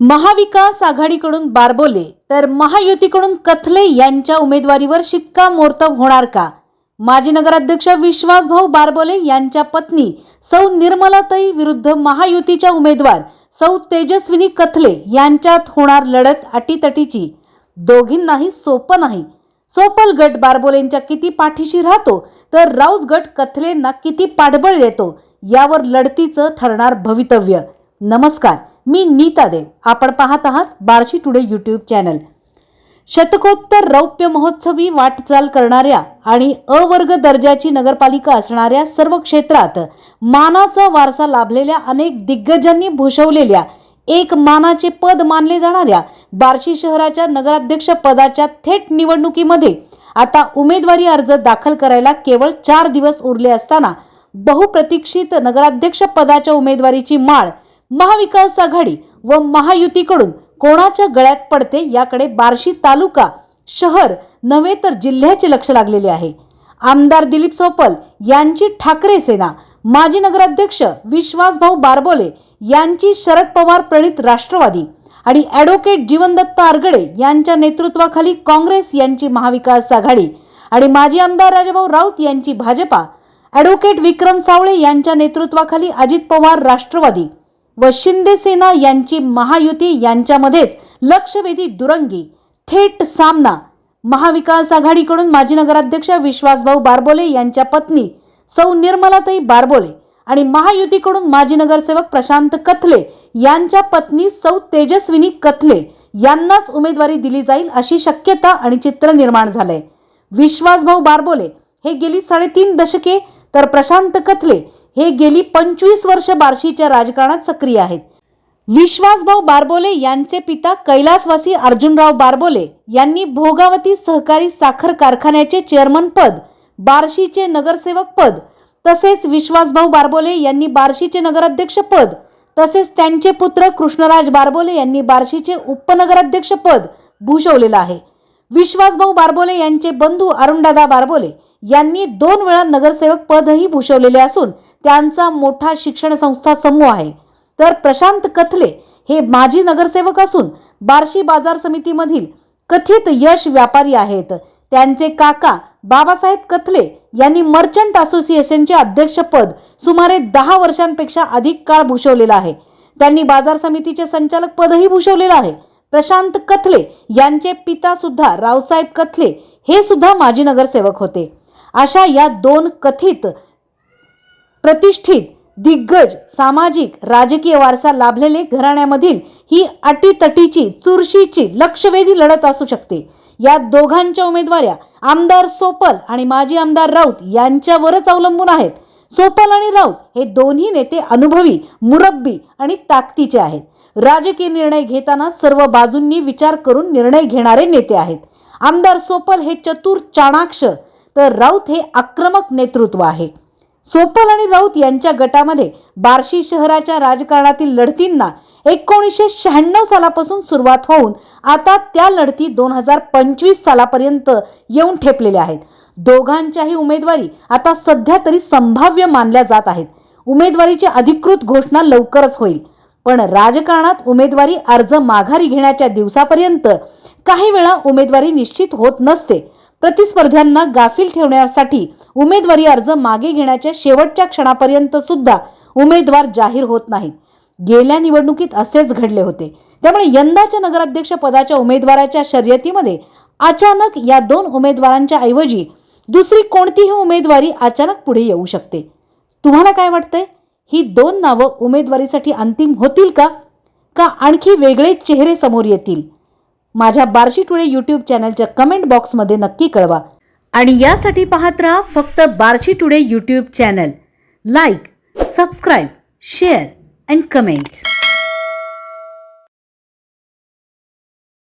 महाविकास आघाडीकडून बारबोले तर महायुतीकडून कथले यांच्या उमेदवारीवर शिक्कामोर्तब होणार का? माजी नगराध्यक्ष विश्वासभाऊ बारबोले यांच्या पत्नी सौ निर्मलाताई विरुद्ध महायुतीच्या उमेदवार सौ तेजस्विनी कथले यांच्यात होणार लढत अटीतटीची. दोघींनाही सोपं नाही. सोपल गट बारबोलेंच्या किती पाठीशी राहतो तर राऊत गट कथलेंना किती पाठबळ देतो यावर लढतीचं ठरणार भवितव्य. नमस्कार. मी नीता दे. आपण पाहत आहात बार्शी टुडे यूट्यूब चॅनल शतकोत्तर रौप्य महोत्सवी वाटचाल करणाऱ्या आणि अवर्ग दर्जाची नगरपालिका असणाऱ्या सर्व क्षेत्रात मानाचा वारसा लाभलेल्या अनेक दिग्गजांनी भूषवलेल्या एक मानाचे पद मानले जाणाऱ्या बार्शी शहराच्या नगराध्यक्ष पदाच्या थेट निवडणुकीमध्ये आता उमेदवारी अर्ज दाखल करायला केवळ चार दिवस उरले असताना बहुप्रतीक्षित नगराध्यक्ष पदाच्या उमेदवारीची माळ महाविकास आघाडी व महायुतीकडून कोणाच्या गळ्यात पडते याकडे बार्शी तालुका शहर नव्हे तर जिल्ह्याचे लक्ष लागलेले आहे. आमदार दिलीप सोपल यांची ठाकरे सेना माजी नगराध्यक्ष विश्वासभाऊ बारबोले यांची शरद पवार प्रणित राष्ट्रवादी आणि ॲडव्होकेट जीवनदत्त आरगडे यांच्या नेतृत्वाखाली काँग्रेस यांची महाविकास आघाडी आणि माजी आमदार राजाभाऊ राऊत यांची भाजपा ॲडव्होकेट विक्रम सावळे यांच्या नेतृत्वाखाली अजित पवार राष्ट्रवादी व शिंदे सेना यांची महायुती यांच्यामध्येच लक्षवेधी दुरंगी थेट सामना. महाविकास आघाडीकडून माजी नगराध्यक्ष विश्वासभाऊ बारबोले यांच्या पत्नी सौ निर्मलाताई बारबोले आणि महायुतीकडून माजी नगरसेवक प्रशांत कथले यांच्या पत्नी सौ तेजस्विनी कथले यांनाच उमेदवारी दिली जाईल अशी शक्यता आणि चित्र निर्माण झालंय. विश्वासभाऊ बारबोले हे गेली साडेतीन दशके तर प्रशांत कथले हे गेली पंचवीस वर्ष बार्शीच्या राजकारणात सक्रिय आहेत. विश्वासभाऊ बारबोले यांचे पिता कैलासवासी अर्जुनराव बारबोले यांनी भोगावती सहकारी साखर कारखान्याचे चेअरमन पद बार्शीचे नगरसेवक पद तसेच विश्वासभाऊ बारबोले यांनी बार्शीचे नगराध्यक्ष पद तसेच त्यांचे पुत्र कृष्णराज बारबोले यांनी बार्शीचे उपनगराध्यक्ष पद भूषवलेलं आहे. विश्वासभाऊ बारबोले यांचे बंधू अरुणदादा बारबोले यांनी दोन वेळा नगरसेवक पदही भूषवलेले असून त्यांचा मोठा शिक्षण संस्था समूह आहे. तर प्रशांत कथले हे माजी नगरसेवक असून बार्शी बाजार समितीमधील कथित यश व्यापारी आहेत. त्यांचे काका बाबासाहेब कथले यांनी मर्चंट असोसिएशनचे अध्यक्षपद सुमारे दहा वर्षांपेक्षा अधिक काळ भूषवलेलं आहे. त्यांनी बाजार समितीचे संचालक पदही भूषवलेलं आहे. प्रशांत कथले यांचे पिता सुद्धा रावसाहेब कथले हे सुद्धा माजी नगरसेवक होते. अशा या दोन कथित प्रतिष्ठित दिग्गज सामाजिक राजकीय वारसा लाभलेले घराण्यामधील ही अटीतटीची चुरशीची लक्षवेधी लढत असू शकते. या दोघांच्या उमेदवाऱ्या आमदार सोपल आणि माजी आमदार राऊत यांच्यावरच अवलंबून आहेत. सोपल आणि राऊत हे दोन्ही नेते अनुभवी मुरब्बी आणि ताकदीचे आहेत. राजकीय निर्णय घेताना सर्व बाजूंनी विचार करून निर्णय घेणारे नेते आहेत. आमदार सोपल हे चतुर चाणाक्ष तर राऊत हे आक्रमक नेतृत्व आहे. सोपल आणि राऊत यांच्या गटामध्ये बार्शी शहराच्या राजकारणातील लढतींना एकोणीसशे शहाण्णव सालापासून सुरुवात होऊन आता त्या लढती दोन हजार पंचवीस सालापर्यंत येऊन ठेपलेल्या आहेत. दोघांच्याही उमेदवारी आता सध्या तरी संभाव्य मानल्या जात आहेत. उमेदवारीची अधिकृत घोषणा लवकरच होईल. पण राजकारणात उमेदवारी अर्ज माघारी घेण्याच्या दिवसापर्यंत काही वेळा उमेदवारी निश्चित होत नसते. प्रतिस्पर्ध्यांना गाफील ठेवण्यासाठी उमेदवारी अर्ज मागे घेण्याच्या शेवटच्या क्षणापर्यंत सुद्धा उमेदवार जाहीर होत नाहीत. गेल्या निवडणुकीत असेच घडले होते. त्यामुळे यंदाच्या नगराध्यक्ष पदाच्या उमेदवाराच्या शर्यतीमध्ये अचानक या दोन उमेदवारांच्या ऐवजी दुसरी कोणतीही उमेदवारी अचानक पुढे येऊ शकते. तुम्हाला काय वाटतंय? ही दोन नावं उमेदवारीसाठी अंतिम होतील का? का आणखी वेगळे चेहरे समोर येतील? माझ्या बार्शी टुडे यूट्यूब चॅनलच्या कमेंट बॉक्समध्ये नक्की कळवा. आणि यासाठी पाहत राहा फक्त Barshi today YouTube channel. Like subscribe share and comment